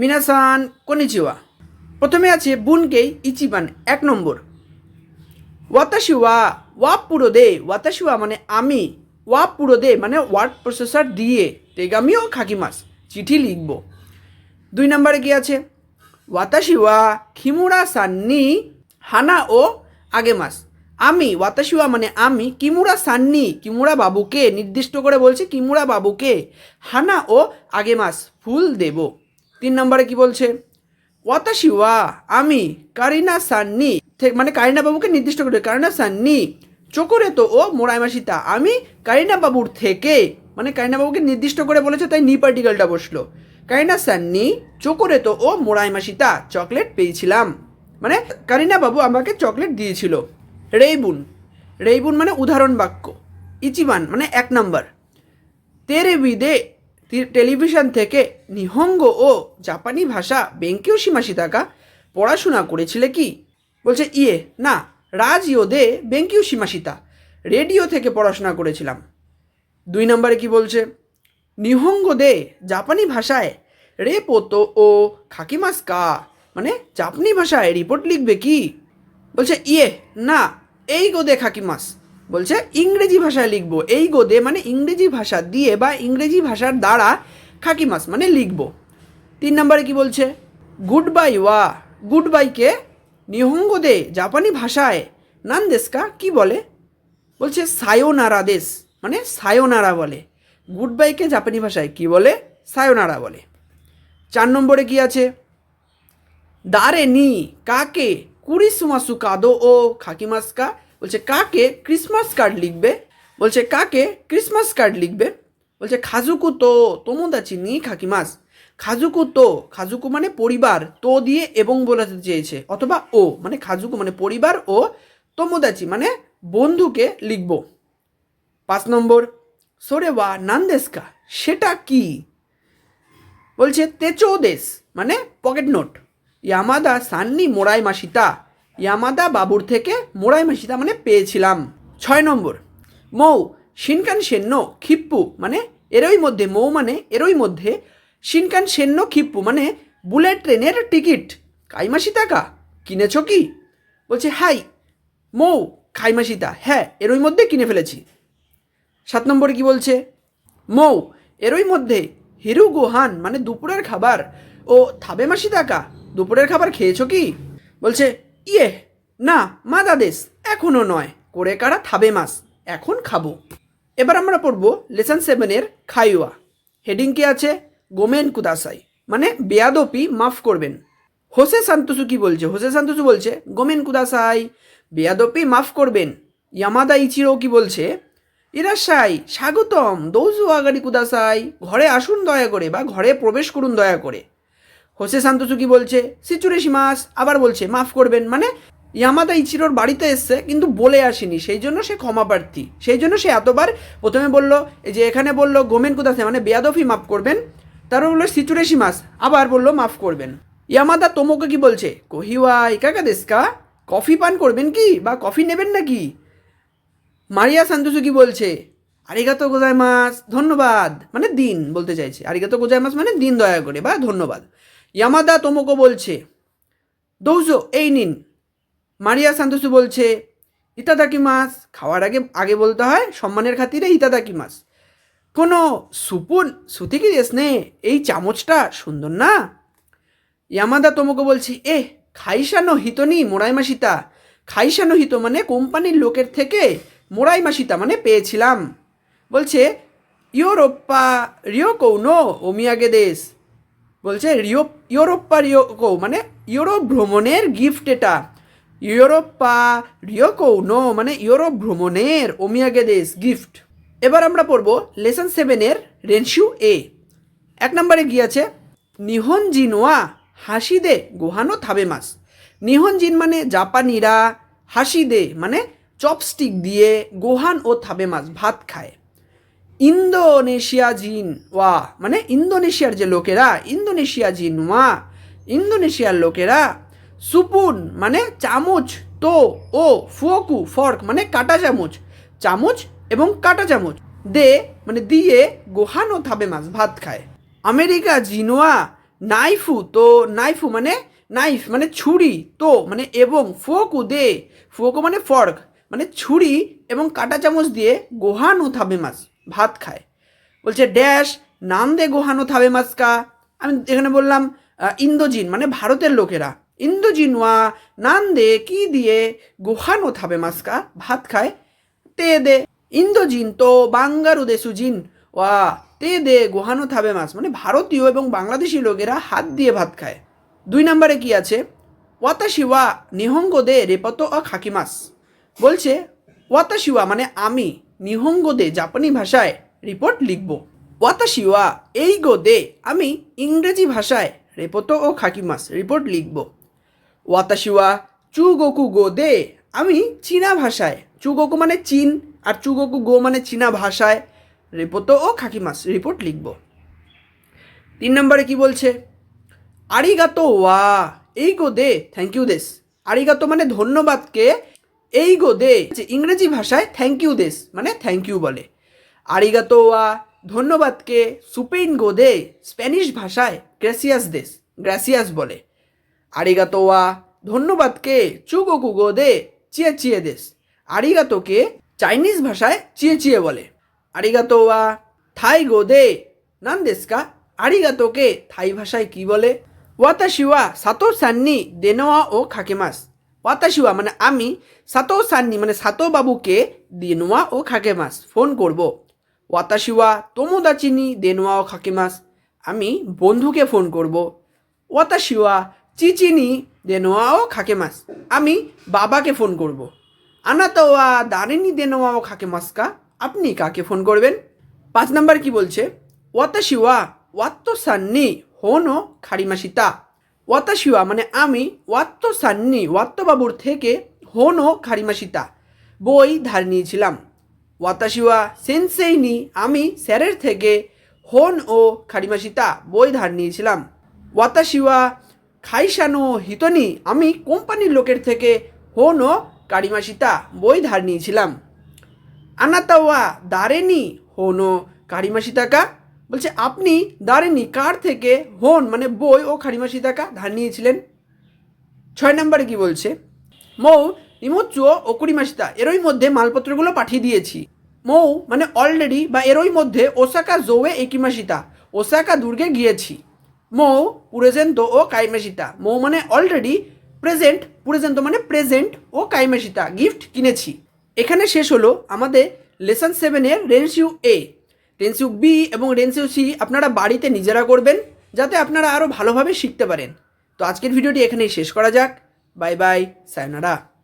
মিনাসান কনিচিওয়া। প্রথমে আছে বুনকেই ইচিবান, এক নম্বর। ওয়াতাশি ওয়া পুরো দে ওয়াতাশি ওয়া মানে আমি ওয়া পুরো দে মানে ওয়ার্ড প্রসেসর দিয়ে। তেগামিও খাকিমাস চিঠি লিখব। দুই নম্বরে কি আছে? ওয়াতাশি ওয়া খিমুরা সান্নি, হানা ও আগে মাস আমি ওয়াতাশিওয়া মানে আমি কিমুরা সান্নি কিমুরা বাবুকে, নির্দিষ্ট করে বলছি কিমুরা বাবুকে, হানা ও আগে মাস ফুল দেব। তিন নম্বরে কি বলছে? ওয়াতাশিওয়া, আমি কারিনা সান্নি মানে কারিনা বাবুকে নির্দিষ্ট করে, কারিনা সান্নি চোকরে তো ও মোড়াইমাসিতা আমি কারিনা বাবুর থেকে মানে কারিনা বাবুকে নির্দিষ্ট করে বলেছে, তাই নি পার্টিকেলটা বসল। কারিনা সান্নি চোকরে তো ও মোড়াইমাসিতা চকলেট পেয়েছিলাম। মানে কারিনা বাবু আমাকে চকলেট দিয়েছিল। রেইবুন রেইবুন মানে উদাহরণ বাক্য, ইচিবান মানে এক নাম্বার। তেরে বিদে টেলিভিশন থেকে নিহঙ্গ ও জাপানি ভাষা বেঙ্কিও সীমাশিতাকা পড়াশোনা করেছিলে কি? বলছে ইয়ে না রাজ ইয়োদে বেঙ্কিও সীমাশিতা রেডিও থেকে পড়াশোনা করেছিলাম। দুই নম্বরে কি বলছে? নিহঙ্গ দে জাপানি ভাষায় রে পোতো ও খাকিমাস কা মানে জাপানি ভাষায় রিপোর্ট লিখবে কি? বলছে ইয়ে না, এই গোদে খাকিমাস। বলছে ইংরেজি ভাষায় লিখব। এই গোদে মানে ইংরেজি ভাষা দিয়ে বা ইংরেজি ভাষার দ্বারা খাকিমাস মানে লিখব। তিন নম্বরে কি বলছে? গুড বাই ওয়া গুড বাইকে নিহঙ্গ দে, জাপানি ভাষায়। নান দেশকা কি বলে? বলছে সায়োনারা দেশ মানে সায়োনারা বলে। গুড বাইকে জাপানি ভাষায় কি বলে? সায়োনারা বলে। চার নম্বরে কি আছে? দারে নি কাকে? কুড়ি সুমাসু কাদো ও খাকিমাসকা বলছে, কাকে ক্রিসমাস কার্ড লিখবে? বলছে, কাকে ক্রিসমাস কার্ড লিখবে? বলছে, খাজুকু তো, তোমোদাচি নি খাকিমাস। খাজুকু তো, খাজুকু মানে পরিবার, তো দিয়ে এবং বলাতে চেয়েছে, অথবা ও মানে খাজুকু মানে পরিবার ও তোমোদাচি মানে বন্ধুকে লিখব। পাঁচ নম্বর, সোরে ওয়া নান্দেসকা সেটা কি? বলছে তেচো দেশ মানে পকেট নোট। ইয়ামাদা সান্নি মোড়াই মাসিতা ইয়ামাদা বাবুর থেকে মোড়াই মাসিতা মানে পেয়েছিলাম। ছয় নম্বর। মৌ, শিনকান সেন্ন, খিপ্পু মানে এরই মধ্যে, মৌ মানে এরই মধ্যে, শিনকান সেন্ন, খিপ্পু মানে বুলেট ট্রেনের টিকিট। কাইমাসি টাকা কিনেছো কি? বলছে, হাই। মৌ খাইমাসিতা হ্যাঁ এরই মধ্যে কিনে ফেলেছি। সাত নম্বরে কি বলছে? মৌ, এরই মধ্যে, হিরু গোহান মানে দুপুরের খাবার। ও, থাবে মাসি টাকা দুপুরের খাবার খেয়েছো কি? বলছে ইয়ে না, মাদাদেশ এখনও নয়। করে কারা থাবে মাস এখন খাব। এবার আমরা পড়ব লেসন সেভেনের খাইওয়া। হেডিং কি আছে? গোমেন কুদাসাই। মানে বেয়াদপি মাফ করবেন। হোসে সান্তোসু কি বলছে? হোসে সান্তোসু বলছে, গোমেন কুদাসাই, বেয়াদপি মাফ করবেন। ইয়ামাদা ইচিরো কি বলছে? ইরাশাই স্বাগতম, দৌজু আগারি কুদাসাই, ঘরে আসুন দয়া করে বা ঘরে প্রবেশ করুন দয়া করে। হোসে সান্তোসু কি বলছে? সিচুরেশি মাস আবার বলছে, মাফ করবেন মানে ইয়ামাদা ইচিরোর বাড়িতে এসছে, কিন্তু বলে আসেনি। সেই জন্য সে ক্ষমা প্রার্থী। সেই জন্য সে এতবার প্রথমে বলল যে এখানে বলল, গোমেন কুদাসে মানে বেয়াদফি মাফ করবেন। তারপর বলল সিচুরেশি মাস আবার বলল, মাফ করবেন। ইয়ামাদা তোমোকে কি বলছে? কহিওয়া ইকাকা দেশকা? কফি পান করবেন কি? বা কফি নেবেন নাকি? মারিয়া সান্তোসু কি বলছে? আরিগাতো গোজাইমাস ধন্যবাদ। মানে দিন বলতে চাইছে। আরিগাতো গোজাইমাস মানে দিন দয়া করে, বা ধন্যবাদ। ইয়ামাদা তোমোকো বলছে দৌজো এই নিন মারিয়া সান্তোসু বলছে ইতাদাকি মাস খাওয়ার আগে আগে বলতে হয় সম্মানের খাতিরে ইতাদাকি মাস কোনো সুপুন সুতিকি দেশ নে এই চামচটা সুন্দর না ইয়ামাদা তোমোকে বলছি এ খাইসানো হিতনি মোড়াই মাসিতা খাইসানো হিত মানে কোম্পানির লোকের থেকে মোড়াই মাসিতা মানে পেয়েছিলাম। বলছে ইউরোপ্পা রিও কৌনো ওমিয়াগে দেশ বলছে, রিও, ইউরোপ্পা রিওকো মানে ইউরোপ ভ্রমণের গিফট এটা। ইউরোপ্পা রিও নো মানে ইউরোপ ভ্রমণের ওমিয়াগে দেশ গিফট এবার আমরা পড়ব লেসন সেভেনের রেনশিউ এ এক নম্বরে গিয়েছে নিহন জিনোয়া হাসি দে গোহানো থাবে মাস নিহন জিন মানে জাপানিরা হাসি দে মানে চপস্টিক দিয়ে গোহান ও থাবে মাছ, ভাত খায়। ইন্দোনেশিয়া জিন, ওয়া মানে ইন্দোনেশিয়ার যে লোকেরা, ইন্দোনেশিয়া জিন, ওয়া, ইন্দোনেশিয়ার লোকেরা সুপুন মানে চামচ, তো, ও, ফুয়কু, ফর্ক মানে কাটা চামচ চামচ এবং কাটা চামচ, দে মানে দিয়ে গোহানো থাবে মাছ, ভাত খায়। আমেরিকা জিনোয়া নাইফু, তো, নাইফু মানে নাইফ মানে ছুরি, তো মানে এবং ফোকু দে ফোকু মানে ফর্ক মানে ছুরি এবং কাঁটা চামচ দিয়ে গোহানো থাবে মাছ। ভাত খায়। বলছে, ড্যাশ নাম দে গোহানো থাবে মাছ কা আমি এখানে বললাম ইন্দোজিন মানে ভারতের লোকেরা। ইন্দোজিন ওয়া নান দে কি দিয়ে গোহানো থাবে মাছ কা ভাত খায়। তে দে, ইন্দোজিন তো বাঙ্গারু দেশুজিন ওয়া, তে দে, গোহানো থাবে মাছ মানে ভারতীয় এবং বাংলাদেশি লোকেরা হাত দিয়ে ভাত খায়। দুই নম্বরে কি আছে? ওয়াতাশিওয়া নিহঙ্গ দে রেপত ও খাকি মাছ বলছে ওয়াতাশিওয়া মানে আমি। নিহঙ্গ দে জাপানি ভাষায় রিপোর্ট লিখব। ওয়াতাশিওয়া, এই গো দে আমি ইংরেজি ভাষায় রেপোতো ও খাকিমাস রিপোর্ট লিখব। ওয়াতাশিওয়া, চুগোকু গো দে আমি চীনা ভাষায়, চুগোকু মানে চীন আর চুগোকু গো মানে চীনা ভাষায় রেপোতো ও খাকিমাস রিপোর্ট লিখব। তিন নম্বরে কি বলছে? আরিগাতো ওয়া এই গো দে থ্যাংক ইউ দেস আরিগাতো মানে ধন্যবাদকে এই গো দে ইংরেজি ভাষায় থ্যাংক ইউ দেশ মানে থ্যাংক ইউ বলে। আরিগাতো ওয়া ধন্যবাদকে সুপেইন গো দে স্প্যানিশ ভাষায় গ্রাসিয়াস দেশ, গ্রাসিয়াস বলে। আরিগাতো ওয়া ধন্যবাদকে চুগোকু গো দে চিয়ে চিয়ে দেস আরিগাতোকে চাইনিজ ভাষায় চিয়ে চিয়ে বলে। আরিগাতো ওয়া থাই গো দে নান দেশকা, আরিগাতোকে থাই ভাষায় কি বলে? ওয়াতাশিওয়া সাতো সান্নি, দেনোয়া ও খাকেমাস। ওয়াতাশিওয়া মানে আমি সাতো সান্নি মানে সাতো বাবুকে দেনোয়া ও খাকেমাস ফোন করব। ওয়াতাশিওয়া তোমোদাচিনি দেনোয়া ও খাকেমাস আমি বন্ধুকে ফোন করব। ওয়াতাশিওয়া চিচিনি, দেনোয়া ও খাকেমাস আমি বাবাকে ফোন করব। আনাতোয়া দারিনি দেনোয়া ও খাকেমাসকা আপনি কাকে ফোন করবেন? পাঁচ নাম্বার কি বলছে? ওয়াতাশিওয়া ওয়াত্তো সান্নি হোনো খারিমাসিতা ওয়াতাশিওয়া মানে আমি ওয়াত্তো সান্নি ওয়াত্তবাবুর থেকে হোনো খারিমাসিতা বই ধার নিয়েছিলাম। ওয়াতাশিওয়া সেনসেইনি আমি স্যারের থেকে হোন ও খারিমাসিতা বই ধার নিয়েছিলাম। ওয়াতাশিওয়া খাইসানো হিতনি, আমি কোম্পানির লোকের থেকে হোন ও কারিমাসিতা বই ধার নিয়েছিলাম। আনাতাওয়া দারেনি, হোনো কারিমাসি টাকা বলছে, আপনি দারেনি কার থেকে? হোন মানে বই ও খারিমাসি টাকা ধার নিয়েছিলেন? ছয় নম্বরে কি বলছে? মৌ ইমোচুও ও কুড়িমাসিতা এরই মধ্যে মালপত্রগুলো পাঠিয়ে দিয়েছি। মৌ মানে অলরেডি বা এরই মধ্যে ওসাকা জোয়ে একিমাসিতা ওসাকা দুর্গে গিয়েছি। মৌ, পুরেজেন্তো ও কাইমাসিতা মৌ মানে অলরেডি প্রেজেন্ট, পুরেজেন্তো মানে প্রেজেন্ট ও কাইমাসিতা গিফট কিনেছি। এখানে শেষ হলো আমাদের লেসন সেভেনের রেন্সিউ এ। রেন্সিউ বি এবং টেনসিউ সি আপনারা বাড়িতে নিজেরা করবেন যাতে আপনারা আরও ভালোভাবে শিখতে পারেন। তো আজকের ভিডিওটি এখানেই শেষ করা যাক। Bye bye, sayonara.